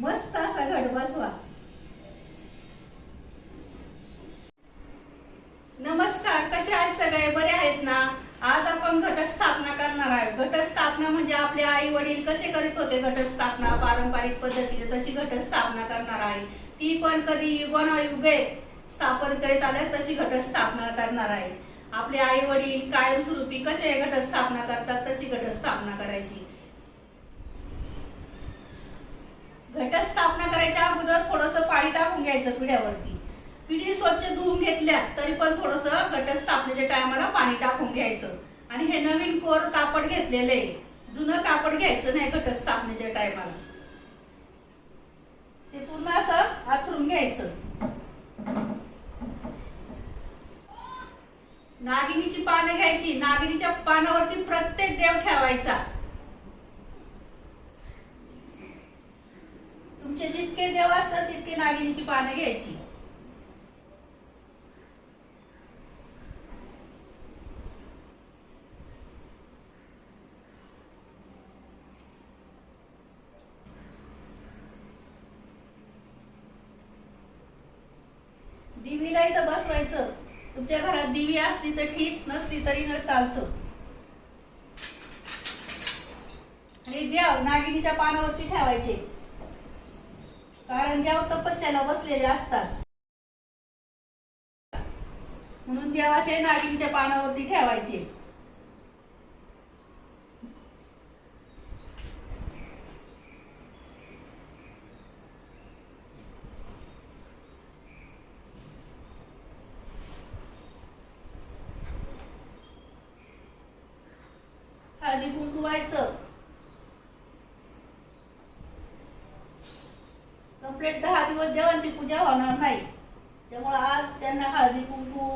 मस्त असा घट बसवा नमस्कार कसे आहेत सगळे? बरे आहेत ना? आज आपण घटस्थापना करणार आहे घटस्थापना म्हणजे आपले आई वडील कसे करीत होते घटस्थापना? पारंपरिक पद्धतीने तशी घटस्थापना करणार आहे ती पण कधी युगानुयुगे स्थापन करीत आल्या तशी घटस्थापना करणार आहे. आपले आई वडील कायमस्वरूपी कसे घटस्थापना करतात तशी घटस्थापना करायची घटस्थापना करायच्या अगोदर थोडस पाणी टाकून घ्यायचं पिढ्यावरती. पिढी स्वच्छ धुवून घेतल्या तरी पण थोडस घटस्थापनेच्या टायमाला पाणी टाकून घ्यायचं. आणि हे नवीन कोर कापड घेतलेले आहे. जुनं कापड घ्यायचं नाही घटस्थापनेच्या टायमाला. ते पूर्ण असं आथरून घ्यायचं. नागिनीची पानं घ्यायची. नागिनीच्या पानावरती प्रत्येक देव ठेवायचा. तुमचे जितके देव असतात तितके नागिनीची पानं घ्यायची. दिवीला इथं बसवायचं. तुमच्या घरात दिवी असली तर ठीक नसली तरी न चालतं. आणि देव नागिनीच्या पानावरती ठेवायचे. कारण देव तपस्याला बसलेले असतात. म्हणून देवाचे नागिनच्या पानावरती ठेवायचे. हळदी कुंकू व्हायचं. कंप्लीट दहा दिवस देवांची पूजा होणार नाही. त्यामुळे आज त्यांना हळदी कुंकू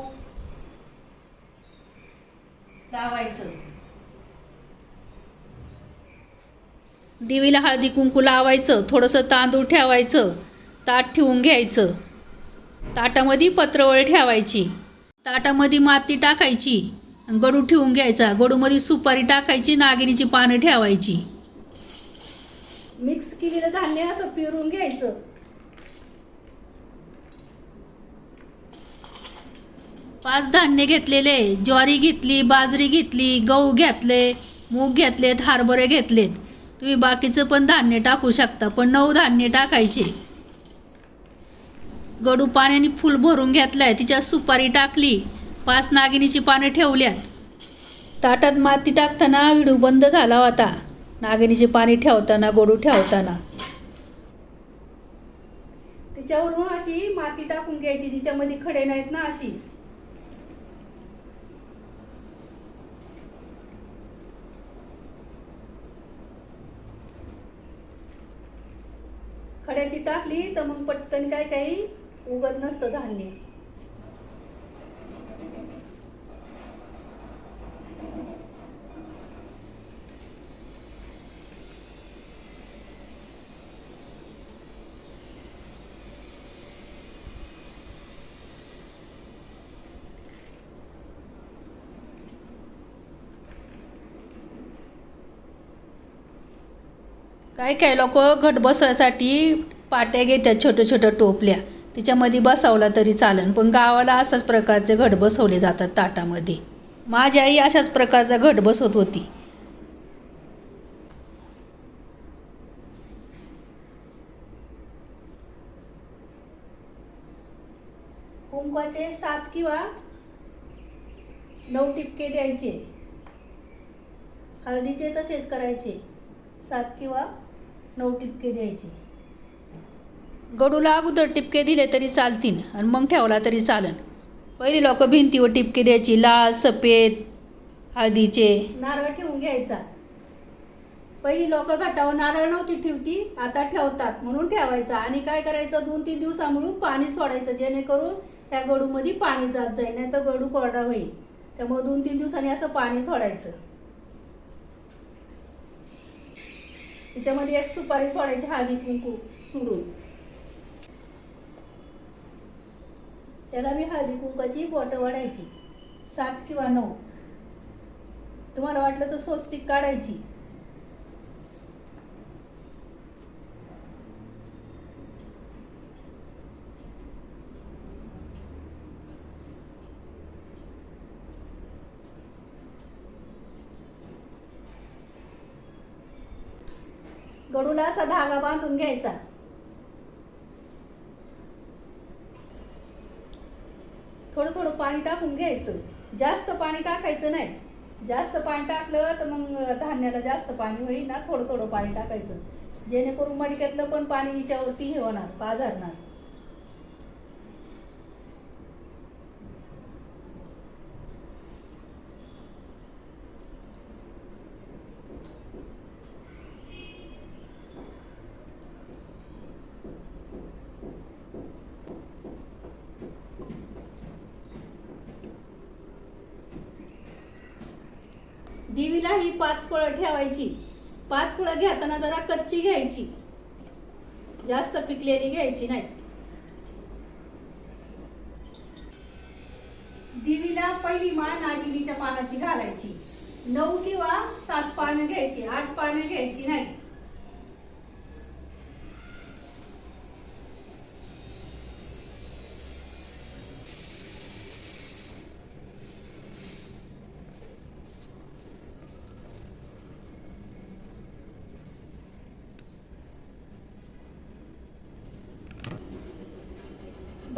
लावायचं. देवीला हळदी कुंकू लावायचं थोडंसं तांदूळ ठेवायचं ताट ठेवून घ्यायचं. ताटामध्ये पत्रवळ ठेवायची. ताटामध्ये माती टाकायची. गडू ठेवून घ्यायचा. गडूमध्ये सुपारी टाकायची नागिनीची पानं ठेवायची. मिक्स केलेलं धान्य असं पिरून घ्यायचं. पाच धान्य घेतलेले ज्वारी घेतली बाजरी घेतली गहू घेतले मूग घेतलेत हरभरे घेतलेत. तुम्ही बाकीचं पण धान्य टाकू शकता पण नऊ धान्य टाकायचे. गडू पाण्याने फुल भरून घेतलाय तिच्यात सुपारी टाकली पाच नागिनीची पानं ठेवल्यात. ताटात माती टाकताना विडू बंद झाला होता. नागिनीची पाणी ठेवताना गडू ठेवताना. त्याच्यावरून अशी माती टाकून घ्यायची तिच्यामध्ये खडे नाहीत ना अशी. त्याची टाकली तर मग पटकन काय काही उगत नसतं धान्य. काय काय लोक घट बसवायसाठी पाट्या घेतात छोट्या छोट्या टोपल्या. तिच्यामध्ये बसवला तरी चालन पण गावाला अशाच प्रकारचे घट बसवले जातात ताटामध्ये. माझी आई अशाच प्रकारचा घट बसवत होती. कुंकवाचे सात किंवा नऊ टिपके द्यायचे. हळदीचे तसेच करायचे. सात किंवा नऊ टिपके द्यायचे. गडूला अगोदर टिपके दिले तरी चालतील आणि मग ठेवला तरी चालन. पहिली लोक भिंतीवर टिपके द्यायची लाल सफेद हळदीचे. नारळ ठेवून घ्यायचा. पहिली लोक घटावर नारळ नव्हती ठेवती आता ठेवतात. म्हणून ठेवायचा. आणि काय करायचं? दोन तीन दिवसामुळे पाणी सोडायचं जेणेकरून त्या गडूमध्ये पाणी जात जाईल नाही तर गडू कोरडा होईल. त्यामुळे दोन तीन दिवसांनी असं पाणी सोडायचं. त्याच्यामध्ये एक सुपारी सोडायची हळदी कुंकू सोडून. त्याला मी हळदी कुंकाची बोटं वाढायची सात किंवा नऊ. तुम्हाला वाटलं तर स्वस्तिक काढायची. गडूला असा धागा बांधून घ्यायचा. थोडं थोडं पाणी टाकून घ्यायचं. जास्त पाणी टाकायचं नाही. जास्त पाणी टाकलं तर मग धान्याला जास्त पाणी होईल ना थोडं थोडं पाणी टाकायचं. जेणेकरून मडक्यातलं पण पाणी हिच्यावरती हे होणार पाझरणार. देवीला ही पाच फळं ठेवायची. पाच फळं घेताना जरा कच्ची घ्यायची. जास्त पिकलेली घ्यायची नाही. देवीला पहिली माळ नागिनीच्या पानाची घालायची. नऊ किंवा सात पानं घ्यायची आठ पानं घ्यायची नाही.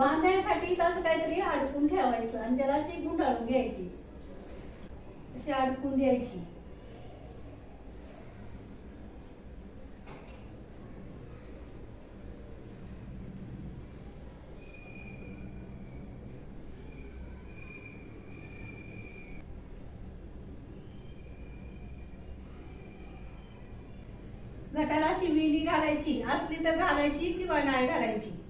बांधण्यासाठी तसं काहीतरी अडकून ठेवायचं आणि त्याला अशी गुंडाळून घ्यायची. अशी अडकून द्यायची घटाला अशी विणी घालायची असली तर घालायची किंवा नाही घालायची.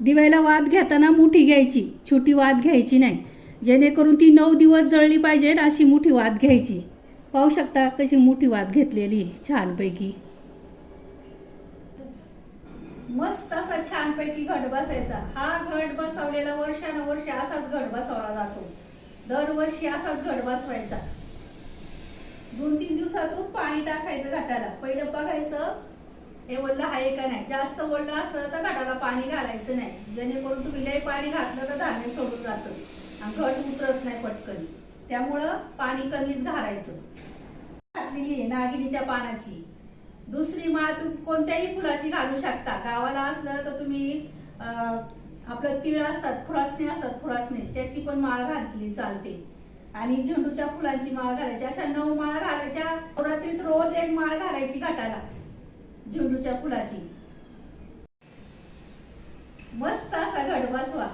दिव्याला वाद घेताना मुठी घ्यायची. छोटी वाद घ्यायची नाही. जेणेकरून ती नऊ दिवस जळली पाहिजे अशी मोठी वाद घ्यायची. पाहू शकता कशी मोठी वाद घेतलेली छानपैकी. मस्त असा छानपैकी घट बसायचा. हा घट बसवलेला वर्षानुवर्ष असाच घट बसवला जातो. दरवर्षी असाच घट बसवायचा. दोन तीन दिवसातून पाणी टाकायचं घाटाला. पहिलं बघायचं हे वल्ल आहे का नाही? जास्त वल्ल असलं तर घाटाला पाणी घालायचं नाही. जेणेकरून तुम्ही लय पाणी घातलं तर धान्य सोडून जातं. आणि घट उतरत नाही पटकन. त्यामुळं पाणी कमीच घालायचं. घातलेली आहे नागिनीच्या पानाची. दुसरी माळ तुम्ही कोणत्याही फुलाची घालू शकता. गावाला असलं तर तुम्ही अं, आपलं तिळ असतात खुरासणे असतात खुरासणे त्याची पण माळ घातली चालते. आणि झेंडूच्या फुलांची माळ घालायची. अशा नऊ माळ घालायच्या. नवरात्रीत रोज एक माळ घालायची घाटाला झेंडूच्या फुलाची. मस्त असा घट बसवा